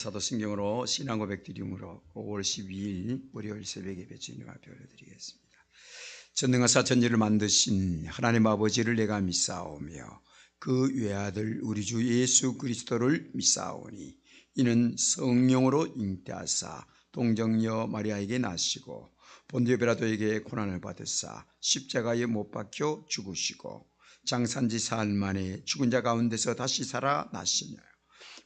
사도신경으로 신앙 고백 드림으로 5월 12일 월요일 새벽에 배주님 앞에 올려드리겠습니다. 전능하사 전지를 만드신 하나님 아버지를 내가 믿사오며 그 외아들 우리 주 예수 그리스도를 믿사오니 이는 성령으로 잉태하사 동정녀 마리아에게 나시고 본디오 베라도에게 고난을 받으사 십자가에 못 박혀 죽으시고 장산지 사흘 만에 죽은 자 가운데서 다시 살아 나시며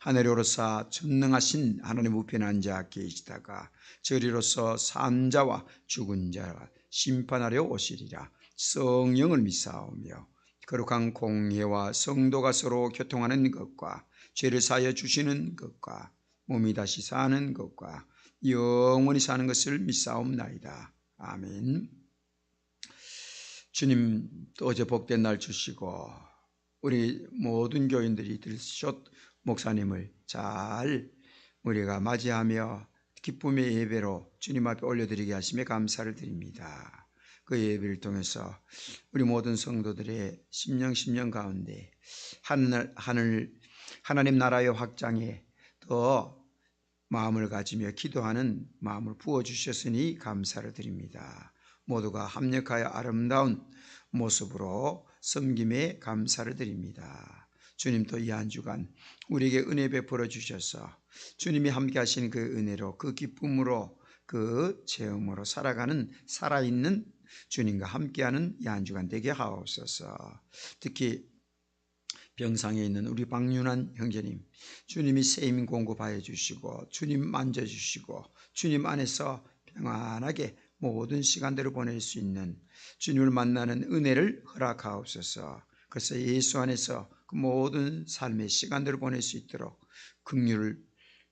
하늘에 오르사 전능하신 하나님 우편에 앉아 계시다가 저리로서 산 자와 죽은 자가 심판하려 오시리라 성령을 믿사오며 거룩한 공회와 성도가 서로 교통하는 것과 죄를 사하여 주시는 것과 몸이 다시 사는 것과 영원히 사는 것을 믿사옵나이다. 아멘. 주님 또 어제 복된 날 주시고 우리 모든 교인들이 들으셨 목사님을 잘 우리가 맞이하며 기쁨의 예배로 주님 앞에 올려드리게 하심에 감사를 드립니다. 그 예배를 통해서 우리 모든 성도들의 심령 심령 가운데 하늘, 하늘 하나님 나라의 확장에 더 마음을 가지며 기도하는 마음을 부어 주셨으니 감사를 드립니다. 모두가 합력하여 아름다운 모습으로 섬김에 감사를 드립니다. 주님 또이한 주간 우리에게 은혜 베풀어 주셔서 주님이 함께 하신 그 은혜로 그 기쁨으로 그 체험으로 살아가는 살아있는 주님과 함께하는 이 한 주간 되게 하옵소서. 특히 병상에 있는 우리 박윤환 형제님, 주님이 세임 공급하여 주시고, 주님 만져주시고, 주님 안에서 평안하게 모든 시간들을 보낼 수 있는 주님을 만나는 은혜를 허락하옵소서. 그래서 예수 안에서 그 모든 삶의 시간들을 보낼 수 있도록 긍휼을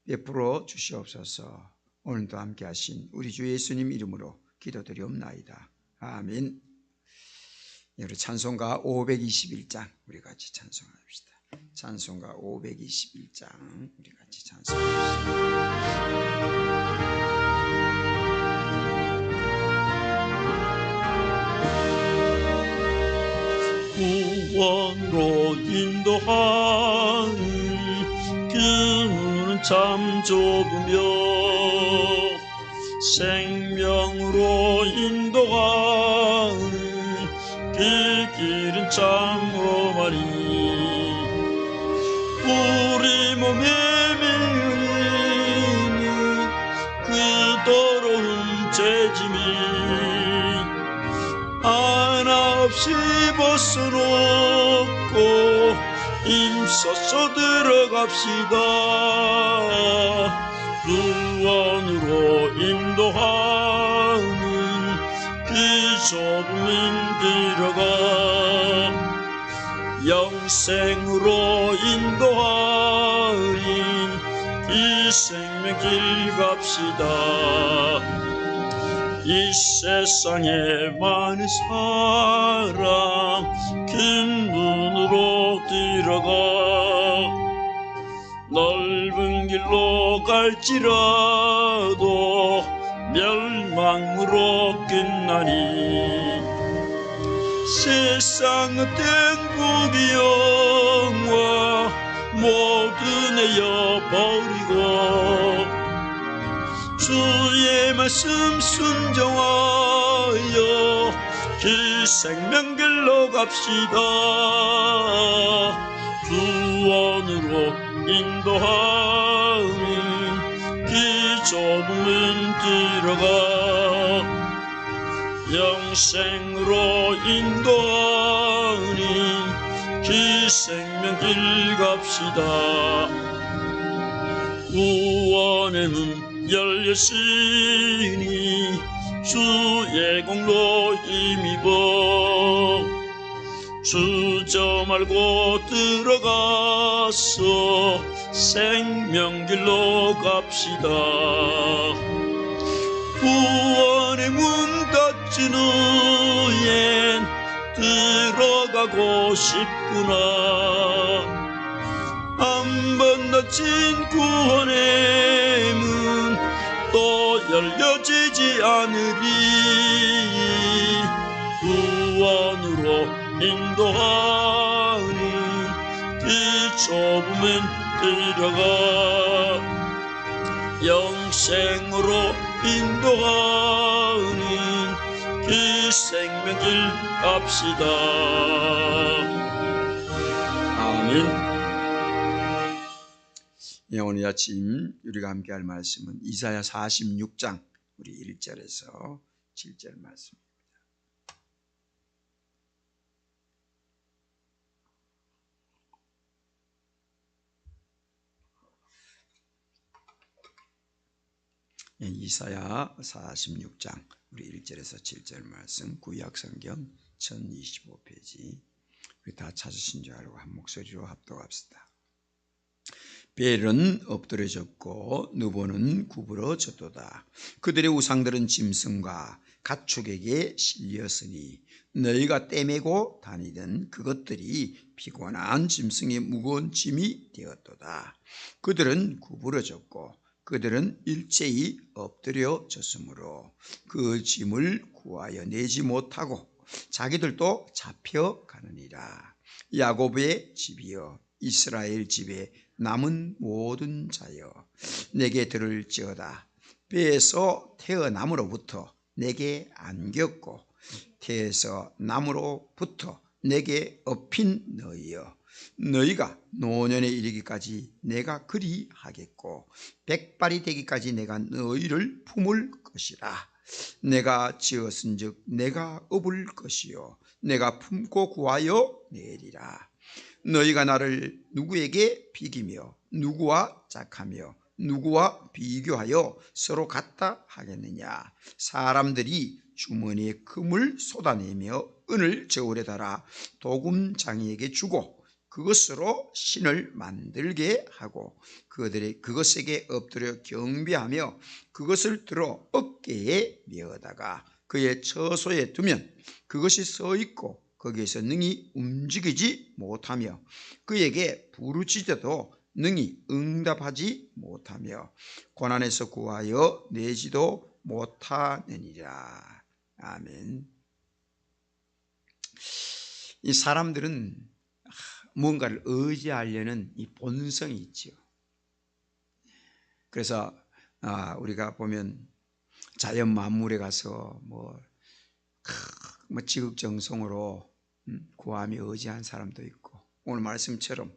베풀어 주시옵소서. 오늘도 함께 하신 우리 주 예수님 이름으로 기도드리옵나이다. 아멘. 우리 찬송가 521장 우리 같이 찬송합시다. 찬송가 521장 우리 같이 찬송합시다. 구원으로 인도하는 그는 참 좁으며 생명으로 인도하는 그 길은 참 우리 없이 벗어놓고 힘써서 들어갑시다. 구원으로 인도하는 그 좁은 들어가 영생으로 인도하는 이 생명길 갑시다 이 세상에 많은 사람 큰 문으로 들어가. 넓은 길로 갈지라도 멸망으로 끝나니. 세상은 땡국이 영화 모두 내어버리고 주의 말씀 순종하여 그 생명길로 갑시다. 구원으로 인도하는 그 좁은 들어가 영생으로 인도하는 그 생명길 갑시다. 구원의 문 열렸으니 주의 공로 힘입어 주저 말고 들어가서 생명길로 갑시다. 구원의 문 닫힌 후엔 들어가고 싶구나. 한번 닫힌 구원의 문 또 열려지지 않으리. 구원으로 인도하니 그 좁으면 들어가. 영생으로 인도하니 그 생명길 갑시다. 아멘. 예, 오늘 아침 우리가 함께 할 말씀은 이사야 46장 우리 1절에서 7절 말씀. 예, 이사야 46장 우리 1절에서 7절 말씀 구약 성경 1025페이지 우리 다 찾으신 줄 알고 한 목소리로 합독합시다. 벨은 엎드려졌고 누보는 구부러졌도다. 그들의 우상들은 짐승과 가축에게 실렸으니 너희가 떼매고 다니던 그것들이 피곤한 짐승의 무거운 짐이 되었도다. 그들은 구부러졌고 그들은 일제히 엎드려졌으므로 그 짐을 구하여 내지 못하고 자기들도 잡혀가느니라. 야곱의 집이여 이스라엘 집에 남은 모든 자여 내게 들을지어다. 배에서 태어남으로부터 내게 안겼고 태에서 남으로부터 내게 업힌 너희여. 너희가 노년에 이르기까지 내가 그리 하겠고 백발이 되기까지 내가 너희를 품을 것이라. 내가 지었은즉 내가 업을 것이요. 내가 품고 구하여 내리라 너희가 나를 누구에게 비기며 누구와 짝하며 누구와 비교하여 서로 같다 하겠느냐? 사람들이 주머니에 금을 쏟아내며 은을 저울에 달아 도금장이에게 주고 그것으로 신을 만들게 하고 그들의 그것에게 엎드려 경배하며 그것을 들어 어깨에 메어다가 그의 처소에 두면 그것이 서 있고 거기에서 능히 움직이지 못하며 그에게 부르짖어도 능히 응답하지 못하며 고난에서 구하여 내지도 못하느니라. 아멘. 이 사람들은 무언가를 의지하려는 이 본성이 있죠. 그래서 아, 우리가 보면 자연 만물에 가서 뭐, 뭐 지극정성으로 음, 구하며 의지한 사람도 있고 오늘 말씀처럼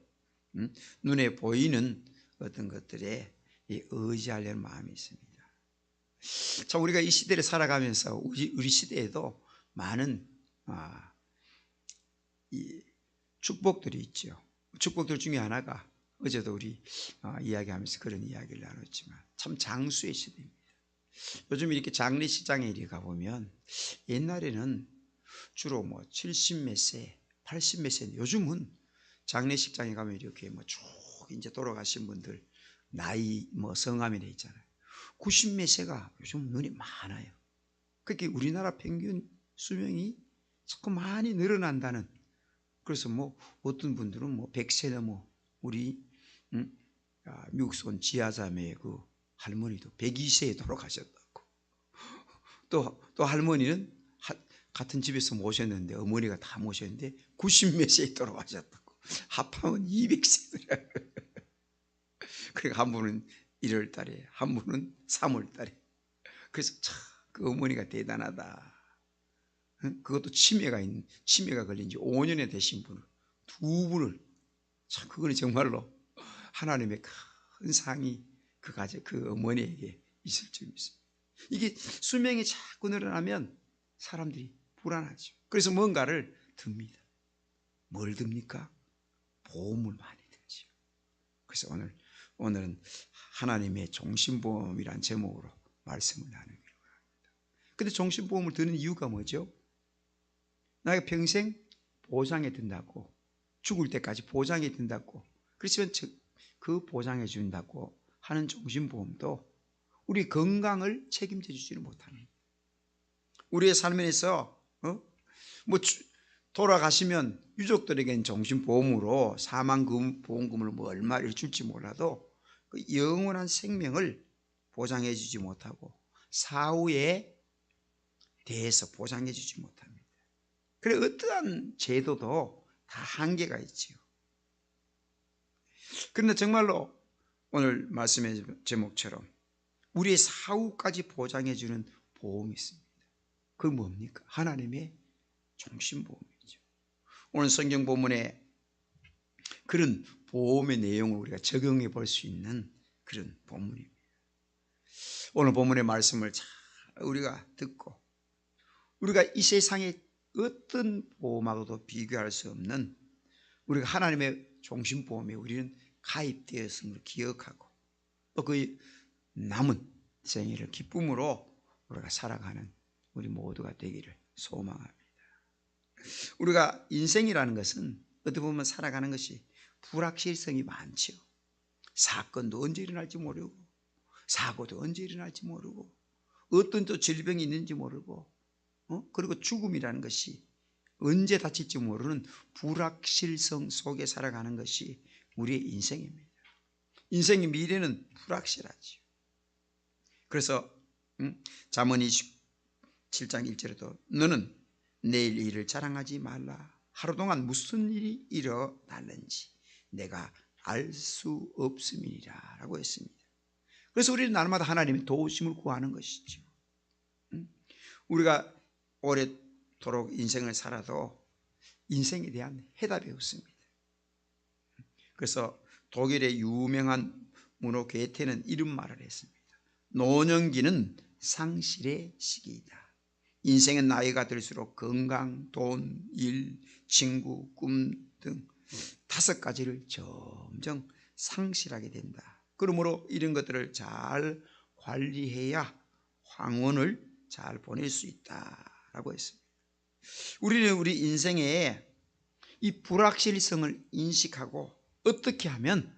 음, 눈에 보이는 어떤 것들에 의지하려는 마음이 있습니다. 자, 우리가 이 시대를 살아가면서 우리, 시대에도 많은 아, 이 축복들이 있죠. 축복들 중에 하나가 어제도 우리 어, 이야기하면서 그런 이야기를 나눴지만 참 장수의 시대입니다. 요즘 이렇게 장례 시장에 이리 가보면 옛날에는 주로 뭐 70몇 세, 80몇 세, 요즘은 장례식장에 가면 이렇게 뭐 쭉 이제 돌아가신 분들 나이 뭐 성함이 돼 있잖아요. 90몇 세가 요즘 눈이 많아요. 그렇게 우리나라 평균 수명이 자꾸 많이 늘어난다는 그래서 뭐 어떤 분들은 뭐 100세 넘어 우리 음, 아, 미국서 온 지하자매의 그 할머니도 102세에 돌아가셨다고 또, 또 할머니는 하, 같은 집에서 모셨는데 어머니가 다 모셨는데 90몇 세에 돌아가셨다고. 합하면 200세더라. 그러니까 한 분은 1월 달에 한 분은 3월 달에. 그래서 참 그 어머니가 대단하다. 그것도 치매가 있는 치매가 걸린 지 5년에 되신 분을 두 분을. 참 그거는 정말로 하나님의 큰 상이 그 가정 그 어머니에게 있을 줄 믿습니다. 이게 수명이 자꾸 늘어나면 사람들이 불안하죠. 그래서 뭔가를 듭니다. 뭘 듭니까? 보험을 많이 들죠. 그래서 오늘 오늘은 하나님의 종신보험이란 제목으로 말씀을 나누기로 합니다. 근데 종신보험을 드는 이유가 뭐죠? 나가 평생 보장해 둔다고 죽을 때까지 보장해 둔다고 그렇지만 그 보장해 준다고 하는 종신보험도 우리 건강을 책임져 주지는 못하는 우리의 삶에서 어? 뭐 돌아가시면 유족들에겐 종신보험으로 사망보험금을 뭐 얼마를 줄지 몰라도 그 영원한 생명을 보장해 주지 못하고 사후에 대해서 보장해 주지 못합니다. 그래 어떠한 제도도 다 한계가 있지요. 그런데 정말로 오늘 말씀의 제목처럼 우리의 사후까지 보장해 주는 보험이 있습니다. 그 뭡니까? 하나님의 종신보험이죠. 오늘 성경 본문에 그런 보험의 내용을 우리가 적용해 볼 수 있는 그런 본문입니다. 오늘 본문의 말씀을 잘 우리가 듣고 우리가 이 세상의 어떤 보험하고도 비교할 수 없는 우리가 하나님의 종신보험에 우리는 가입되었음을 기억하고 또 그 남은 생애를 기쁨으로 우리가 살아가는 우리 모두가 되기를 소망합니다. 우리가 인생이라는 것은 어떻게 보면 살아가는 것이 불확실성이 많죠. 사건도 언제 일어날지 모르고 사고도 언제 일어날지 모르고 어떤 또 질병이 있는지 모르고 어? 그리고 죽음이라는 것이 언제 닥칠지 모르는 불확실성 속에 살아가는 것이 우리의 인생입니다. 인생의 미래는 불확실하지요. 그래서 음, 잠언 27장 1절에도 너는 내일 일을 자랑하지 말라. 하루 동안 무슨 일이 일어날는지 내가 알 수 없음이니라 라고 했습니다. 그래서 우리는 날마다 하나님의 도우심을 구하는 것이죠. 음? 우리가 오래도록 인생을 살아도 인생에 대한 해답이 없습니다. 그래서 독일의 유명한 문호 괴테는 이런 말을 했습니다. 노년기는 상실의 시기이다. 인생은 나이가 들수록 건강, 돈, 일, 친구, 꿈 등 다섯 가지를 점점 상실하게 된다. 그러므로 이런 것들을 잘 관리해야 황혼을 잘 보낼 수 있다라고 했습니다. 우리는 우리 인생에 이 불확실성을 인식하고 어떻게 하면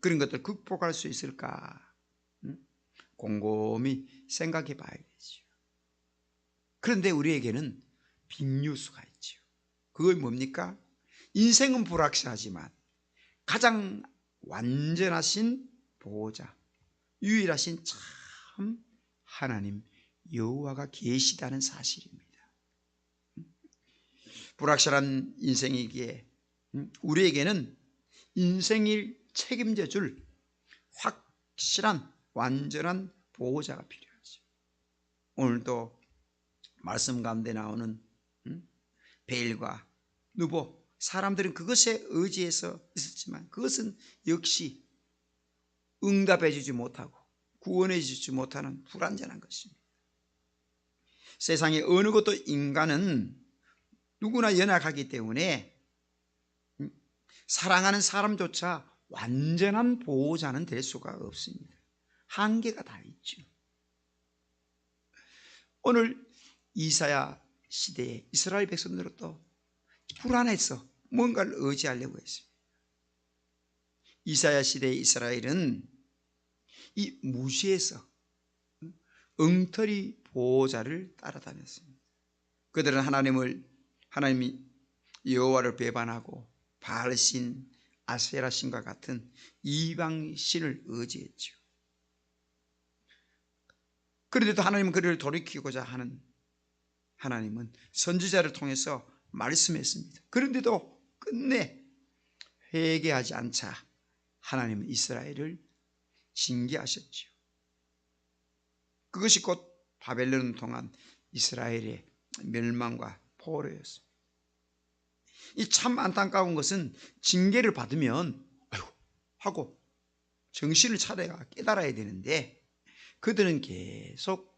그런 것들 극복할 수 있을까? 곰곰이 생각해 봐야 되죠. 그런데 우리에게는 빅뉴스가 있죠. 그걸 뭡니까? 인생은 불확실하지만 가장 완전하신 보호자, 유일하신 참 하나님 여호와가 계시다는 사실입니다. 불확실한 인생이기에 우리에게는 인생을 책임져 줄 확실한 완전한 보호자가 필요하죠. 오늘도 말씀 가운데 나오는 베일과 누보 사람들은 그것에 의지해서 있었지만 그것은 역시 응답해 주지 못하고 구원해 주지 못하는 불완전한 것입니다. 세상의 어느 것도 인간은 누구나 연약하기 때문에 사랑하는 사람조차 완전한 보호자는 될 수가 없습니다. 한계가 다 있죠. 오늘 이사야 시대에 이스라엘 백성들은 또 불안해서 뭔가를 의지하려고 했습니다. 이사야 시대의 이스라엘은 이 무시해서 엉터리 보호자를 따라다녔습니다. 그들은 하나님을 하나님이 여호와를 배반하고 바알신, 아세라 신과 같은 이방 신을 의지했죠. 그런데도 하나님은 그를 돌이키고자 하는 하나님은 선지자를 통해서 말씀했습니다. 그런데도 끝내 회개하지 않자 하나님은 이스라엘을 징계하셨죠. 그것이 곧 바벨론 동안 이스라엘의 멸망과 포로였습니다. 이 참 안타까운 것은 징계를 받으면 아이고 하고 정신을 차려야 깨달아야 되는데 그들은 계속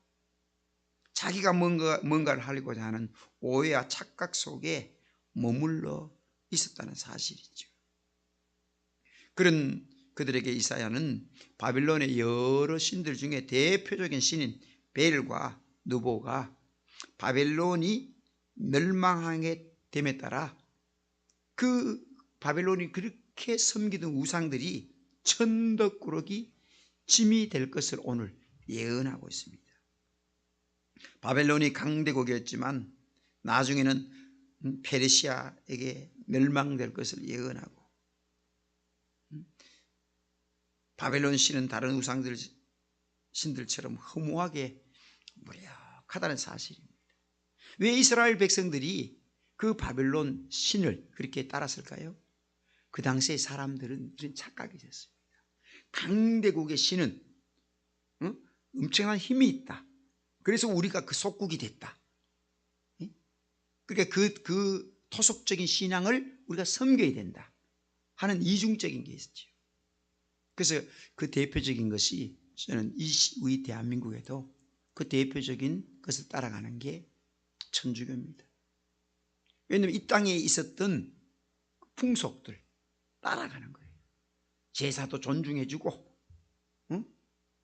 자기가 뭔가, 뭔가를 하려고자 하는 오해와 착각 속에 머물러 있었다는 사실이죠. 그런 그들에게 이사야는 바빌론의 여러 신들 중에 대표적인 신인 벨과 누보가 바벨론이 멸망하게 됨에 따라 그 바벨론이 그렇게 섬기던 우상들이 천덕꾸러기 짐이 될 것을 오늘 예언하고 있습니다. 바벨론이 강대국이었지만 나중에는 페르시아에게 멸망될 것을 예언하고 바벨론 신은 다른 우상들 신들처럼 허무하게 무력하다는 사실입니다. 왜 이스라엘 백성들이 그 바벨론 신을 그렇게 따랐을까요? 그 당시의 사람들은 이런 착각이 있었습니다. 강대국의 신은 엄청난 힘이 있다. 그래서 우리가 그 속국이 됐다. 예? 그러니까 그, 그 토속적인 신앙을 우리가 섬겨야 된다. 하는 이중적인 게 있죠. 그래서 그 대표적인 것이 저는 이 시- 우리 대한민국에도 그 대표적인 것을 따라가는 게 천주교입니다. 왜냐하면 이 땅에 있었던 풍속들 따라가는 거예요. 제사도 존중해주고, 응?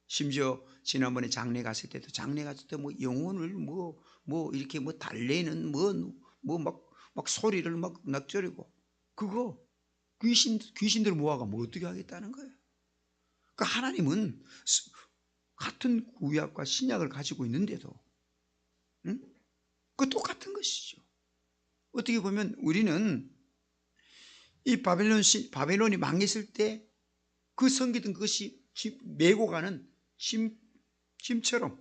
심지어 지난번에 장례 갔을 때도 장례 갔을 때 뭐 영혼을 뭐뭐 이렇게 뭐 달래는 뭐뭐막막 소리를 막 낙저리고 그거 귀신 귀신들 모아가 뭐 어떻게 하겠다는 거예요. 그러니까 하나님은 스- 같은 구약과 신약을 가지고 있는데도, 응? 그 똑같은 것이죠. 어떻게 보면 우리는 이 바벨론 시, 바벨론이 망했을 때 그 섬기던 것이 짐- 메고 가는 짐, 짐처럼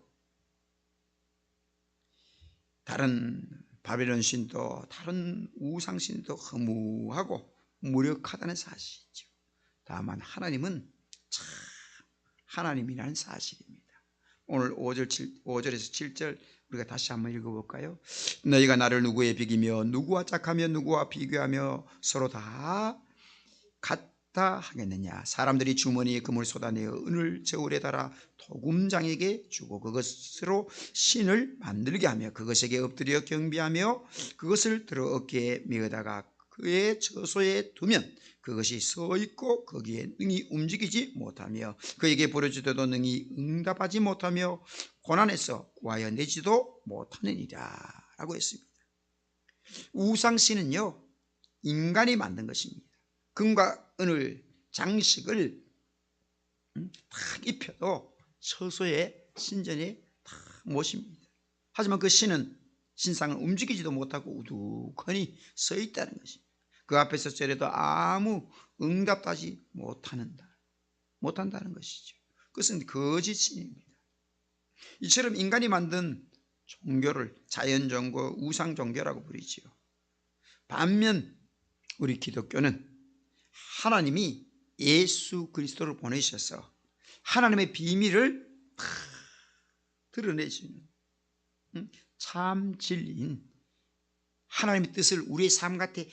다른 바벨론 신도 다른 우상 신도 허무하고 무력하다는 사실이죠. 다만 하나님은 참 하나님이라는 사실입니다. 오늘 5절 7, 5절에서 7절 우리가 다시 한번 읽어볼까요? 너희가 나를 누구에 비기며 누구와 짝하며 누구와 비교하며 서로 다 같 다 하겠느냐 사람들이 주머니에 금을 쏟아내어 은을 저울에 달아 도금장에게 주고 그것으로 신을 만들게 하며 그것에게 엎드려 경비하며 그것을 들어 어깨에 메어다가 그의 처소에 두면 그것이 서 있고 거기에 능히 움직이지 못하며 그에게 부르짖어도 능히 응답하지 못하며 고난에서 구하여 내지도 못하느니라 라고 했습니다. 우상신은요 인간이 만든 것입니다. 금과 은을 장식을 음, 탁 입혀도 처소에 신전에 탁 모십니다. 하지만 그 신은 신상을 움직이지도 못하고 우두커니 서 있다는 것입니다. 그 앞에서 저래도 아무 응답하지 못하는다. 못한다는 것이죠. 그것은 거짓 신입니다. 이처럼 인간이 만든 종교를 자연 종교, 우상 종교라고 부르지요. 반면 우리 기독교는 하나님이 예수 그리스도를 보내셔서 하나님의 비밀을 다 드러내주는 음, 참 진리인 하나님의 뜻을 우리의 삶 같아 다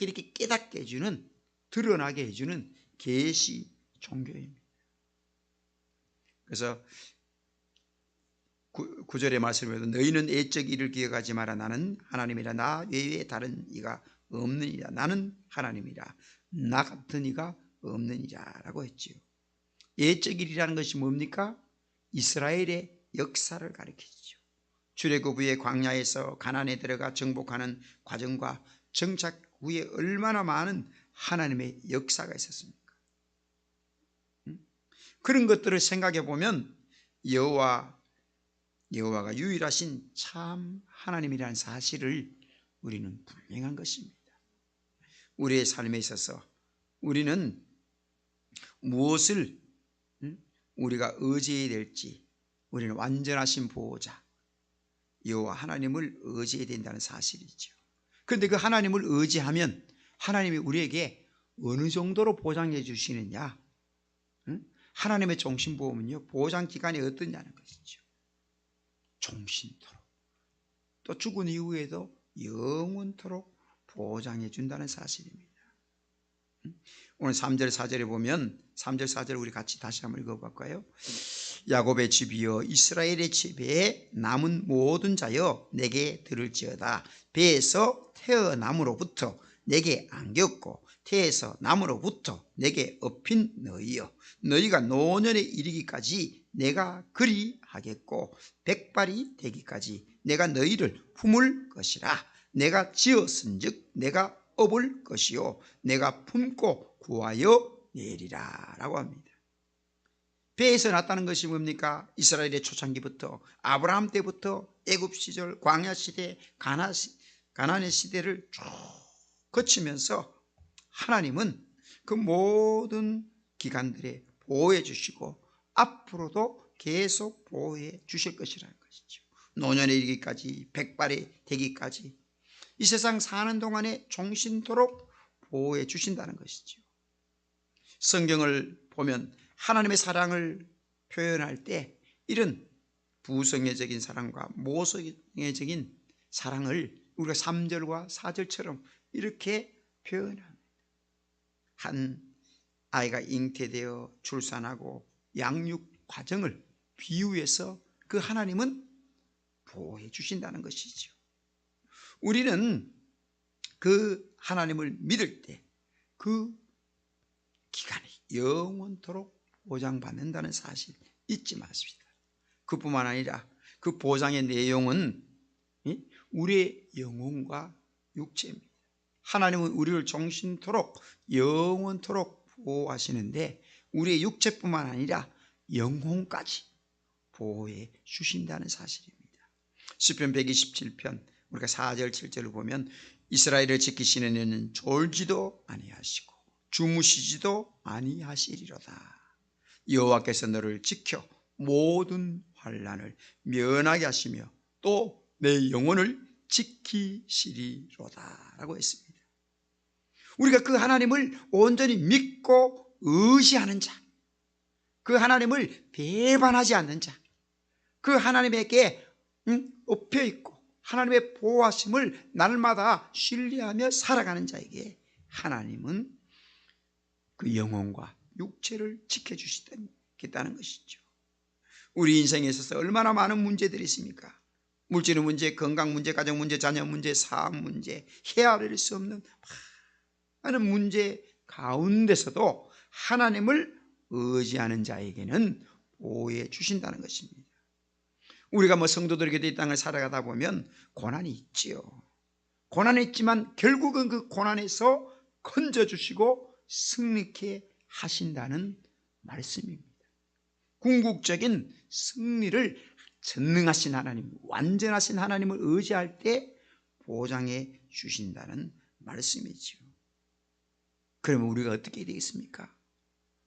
이렇게 깨닫게 해주는 드러나게 해주는 계시 종교입니다. 그래서 구, 구절의 말씀에도 너희는 애적 이를 기억하지 마라. 나는 하나님이라. 나 외에 다른 이가 없느니라. 나는 하나님이라 나 같은 이가 없느니라라고 했지요. 예적 일이라는 것이 뭡니까? 이스라엘의 역사를 가리키죠. 출애굽 후에 광야에서 가나안에 들어가 정복하는 과정과 정착 후에 얼마나 많은 하나님의 역사가 있었습니까? 음? 그런 것들을 생각해 보면 여호와 여호와가 유일하신 참 하나님이라는 사실을 우리는 분명한 것입니다. 우리의 삶에 있어서 우리는 무엇을 음? 우리가 의지해야 될지 우리는 완전하신 보호자 여호와 하나님을 의지해야 된다는 사실이죠. 그런데 그 하나님을 의지하면 하나님이 우리에게 어느 정도로 보장해 주시느냐? 응? 하나님의 종신보험은요 보장 기간이 어떠냐는 것이죠. 종신토록 또 죽은 이후에도 영원토록 보장해 준다는 사실입니다. 응? 오늘 3절 4절에 보면 3절 4절 우리 같이 다시 한번 읽어볼까요? 야곱의 집이여 이스라엘의 집에 남은 모든 자여 내게 들을지어다 배에서 태어남으로부터 내게 안겼고 태에서 남으로부터 내게 업힌 너희여 너희가 노년에 이르기까지 내가 그리 하겠고 백발이 되기까지 내가 너희를 품을 것이라 내가 지었은즉 내가 업을 것이요 내가 품고 구하여 내리라 라고 합니다 배에서 났다는 것이 뭡니까? 이스라엘의 초창기부터 아브라함 때부터 애굽 시절, 광야 시대, 가나 시, 가나안의 시대를 쭉 거치면서 하나님은 그 모든 기간들에 보호해 주시고 앞으로도 계속 보호해 주실 것이라는 것이죠. 노년에 이르기까지 백발이 되기까지 이 세상 사는 동안에 종신토록 보호해 주신다는 것이죠. 성경을 보면 하나님의 사랑을 표현할 때 이런 부성애적인 사랑과 모성애적인 사랑을 우리가 3절과 4절처럼 이렇게 표현합니다. 한 아이가 잉태되어 출산하고 양육 과정을 비유해서 그 하나님은 보호해 주신다는 것이죠. 우리는 그 하나님을 믿을 때 그 기간이 영원토록 보장받는다는 사실 잊지 마십시다. 그뿐만 아니라 그 보장의 내용은 우리의 영혼과 육체입니다. 하나님은 우리를 정신토록 영원토록 보호하시는데 우리의 육체뿐만 아니라 영혼까지 보호해 주신다는 사실입니다. 시편 127편 우리가 4절 7절을 보면 이스라엘을 지키시는 이는 졸지도 아니하시고 주무시지도 아니하시리로다. 여호와께서 너를 지켜 모든 환란을 면하게 하시며 또 내 영혼을 지키시리로다 라고 했습니다. 우리가 그 하나님을 온전히 믿고 의지하는 자, 그 하나님을 배반하지 않는 자, 그 하나님에게 응? 엎여 있고 하나님의 보호하심을 날마다 신뢰하며 살아가는 자에게 하나님은 그 영혼과 육체를 지켜주시겠다는 것이죠. 우리 인생에 있어서 얼마나 많은 문제들이 있습니까? 물질 문제, 건강 문제, 가정 문제, 자녀 문제, 사업 문제, 헤아릴 수 없는 많은 문제 가운데서도 하나님을 의지하는 자에게는 보호해 주신다는 것입니다. 우리가 뭐 성도들에게도 이 땅을 살아가다 보면 고난이 있지요. 고난이 있지만 결국은 그 고난에서 건져주시고 승리케 하신다는 말씀입니다. 궁극적인 승리를 전능하신 하나님, 완전하신 하나님을 의지할 때 보장해 주신다는 말씀이지요. 그러면 우리가 어떻게 되겠습니까?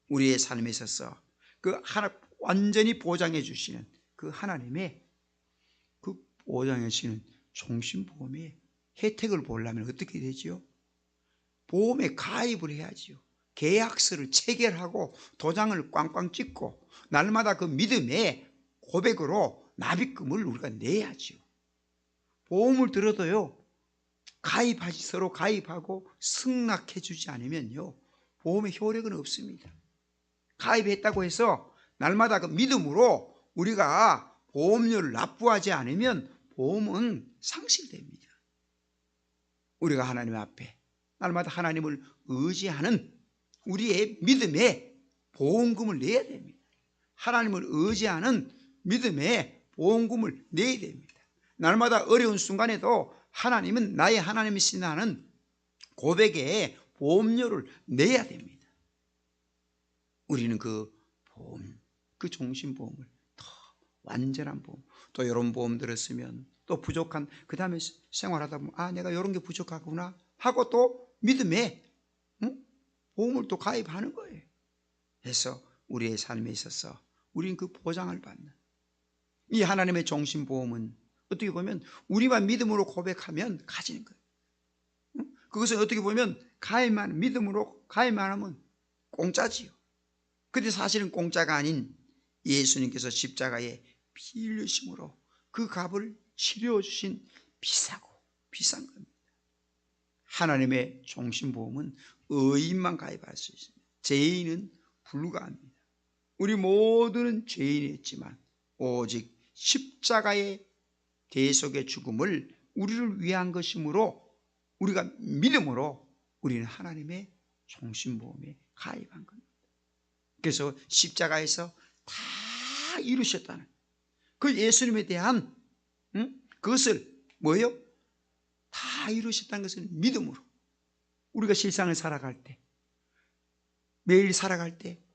우리의 삶에 있어서 그 하나 완전히 보장해 주시는 그 하나님의 그 보장해 주시는 종신보험의 혜택을 보려면 어떻게 되지요? 보험에 가입을 해야지요. 계약서를 체결하고 도장을 꽝꽝 찍고 날마다 그 믿음의 고백으로 납입금을 우리가 내야지요. 보험을 들어도요. 가입하지 서로 가입하고 승낙해 주지 않으면요. 보험의 효력은 없습니다. 가입했다고 해서 날마다 그 믿음으로 우리가 보험료를 납부하지 않으면 보험은 상실됩니다. 우리가 하나님 앞에 날마다 하나님을 의지하는 우리의 믿음에 보험금을 내야 됩니다. 하나님을 의지하는 믿음에 보험금을 내야 됩니다. 날마다 어려운 순간에도 하나님은 나의 하나님이시나는 고백에 보험료를 내야 됩니다. 우리는 그 보험, 그 종신보험을 더 완전한 보험, 또 이런 보험 들었으면 또 부족한, 그 다음에 생활하다 보면, 아, 내가 이런 게 부족하구나 하고 또 믿음에 응? 보험을 또 가입하는 거예요. 그래서 우리의 삶에 있어서 우리는 그 보장을 받는 이 하나님의 종신보험은 어떻게 보면 우리만 믿음으로 고백하면 가지는 거예요. 응? 그것은 어떻게 보면 가입만 믿음으로 가입만 하면 공짜지요. 근데 사실은 공짜가 아닌 예수님께서 십자가에 피 흘리심으로 그 값을 치료 주신 비싸고 비싼 겁니다. 하나님의 종신보험은 의인만 가입할 수 있습니다. 죄인은 불가합니다. 우리 모두는 죄인이었지만 오직 십자가의 대속의 죽음을 우리를 위한 것이므로 우리가 믿음으로 우리는 하나님의 종신보험에 가입한 겁니다. 그래서 십자가에서 다 이루셨다는 그 예수님에 대한 응? 그것을 뭐예요? 다 이루셨다는 것을 믿음으로 우리가 실상을 살아갈 때 매일 살아갈 때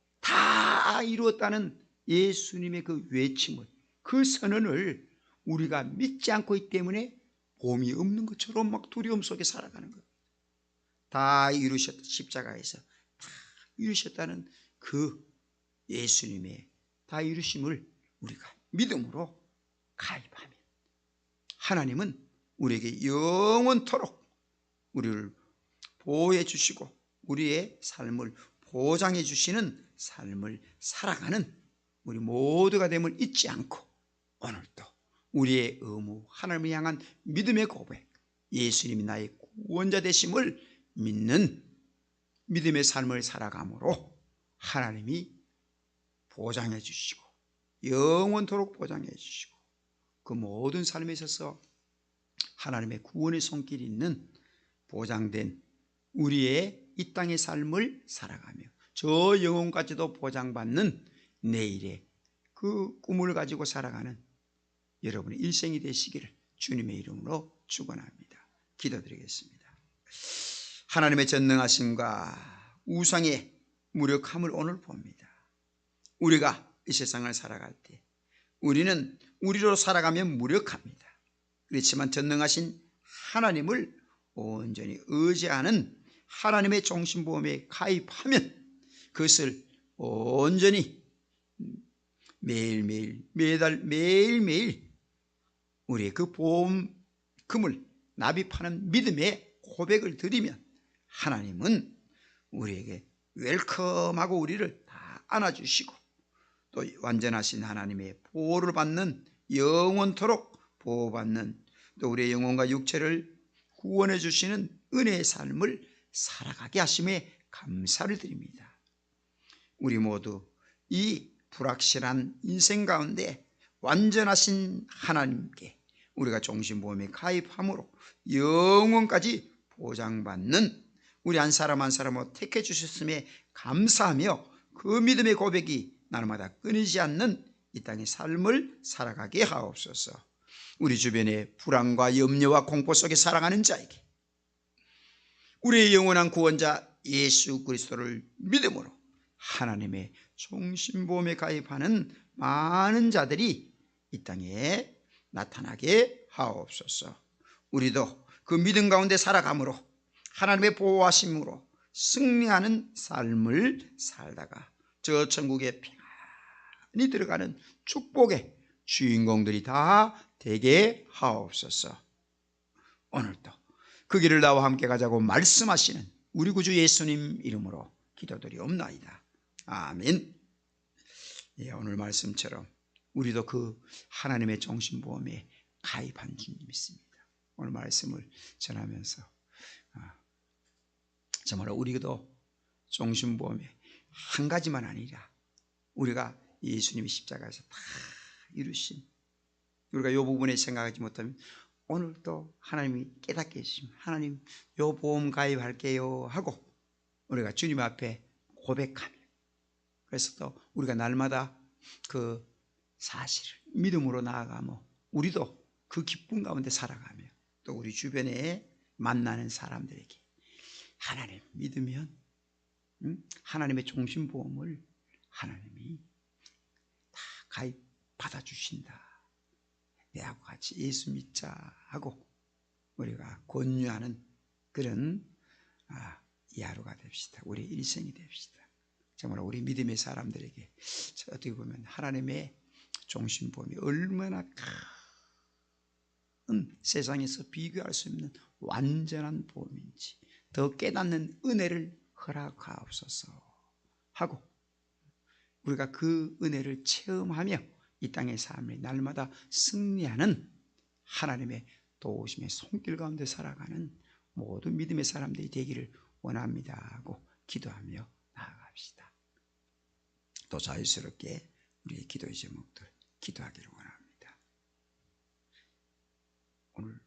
다 이루었다는 예수님의 그 외침을 그 선언을 우리가 믿지 않고 있기 때문에 봄이 없는 것처럼 막 두려움 속에 살아가는 거예요. 다 이루셨다 십자가에서 다 이루셨다는 그 예수님의 다 이루심을 우리가 믿음으로 가입하면 하나님은 우리에게 영원토록 우리를 보호해 주시고 우리의 삶을 보장해 주시는 삶을 살아가는 우리 모두가 됨을 잊지 않고 오늘도 우리의 의무 하나님을 향한 믿음의 고백 예수님이 나의 구원자 되심을 믿는 믿음의 삶을 살아감으로 하나님이 보장해 주시고 영원토록 보장해 주시고 그 모든 삶에 있어서 하나님의 구원의 손길이 있는 보장된 우리의 이 땅의 삶을 살아가며 저 영혼까지도 보장받는 내일의 그 꿈을 가지고 살아가는 여러분의 일생이 되시기를 주님의 이름으로 축원합니다. 기도드리겠습니다. 하나님의 전능하심과 우상의 무력함을 오늘 봅니다. 우리가 이 세상을 살아갈 때 우리는 우리로 살아가면 무력합니다. 그렇지만 전능하신 하나님을 온전히 의지하는 하나님의 정신보험에 가입하면 그것을 온전히 매일매일 매달 매일매일 우리의 그 보험금을 납입하는 믿음의 고백을 드리면 하나님은 우리에게 웰컴하고 우리를 다 안아주시고 또 완전하신 하나님의 보호를 받는 영원토록 보호받는 또 우리의 영혼과 육체를 구원해 주시는 은혜의 삶을 살아가게 하심에 감사를 드립니다. 우리 모두 이 불확실한 인생 가운데 완전하신 하나님께 우리가 정신보험에 가입함으로 영원까지 보장받는 우리 한 사람 한 사람을 택해 주셨음에 감사하며 그 믿음의 고백이 날마다 끊이지 않는 이 땅의 삶을 살아가게 하옵소서. 우리 주변에 불안과 염려와 공포 속에 살아가는 자에게 우리의 영원한 구원자 예수 그리스도를 믿음으로 하나님의 종신보험에 가입하는 많은 자들이 이 땅에 나타나게 하옵소서. 우리도 그 믿음 가운데 살아감으로 하나님의 보호하심으로 승리하는 삶을 살다가 저 천국에 평 안히 들어가는 축복의 주인공들이 다 되게 하옵소서. 오늘도 그 길을 나와 함께 가자고 말씀하시는 우리 구주 예수님 이름으로 기도드리옵나이다. 아멘. 예, 오늘 말씀처럼 우리도 그 하나님의 정신보험에 가입한 줄 믿습니다. 오늘 말씀을 전하면서 아, 정말 우리도 정신보험에 한 가지만 아니라 우리가 예수님이 십자가에서 다 이루신 우리가 이 부분에 생각하지 못하면 오늘도 하나님이 깨닫게 해주시면 하나님 요 보험 가입할게요 하고 우리가 주님 앞에 고백하며 그래서 또 우리가 날마다 그 사실을 믿음으로 나아가며 우리도 그 기쁨 가운데 살아가며 또 우리 주변에 만나는 사람들에게 하나님 믿으면 하나님의 종신보험을 하나님이 다 가입 받아주신다. 내하고 같이 예수 믿자 하고 우리가 권유하는 그런 아, 이 하루가 됩시다. 우리 일생이 됩시다. 정말 우리 믿음의 사람들에게 어떻게 보면 하나님의 종신보험이 얼마나 큰 세상에서 비교할 수 없는 완전한 보험인지 더 깨닫는 은혜를 허락하옵소서 하고 우리가 그 은혜를 체험하며 이 땅의 삶을 날마다 승리하는 하나님의 도우심의 손길 가운데 살아가는 모든 믿음의 사람들이 되기를 원합니다 하고 기도하며 나아갑시다. 또 자유스럽게 우리의 기도의 제목들 기도하기를 원합니다. 오늘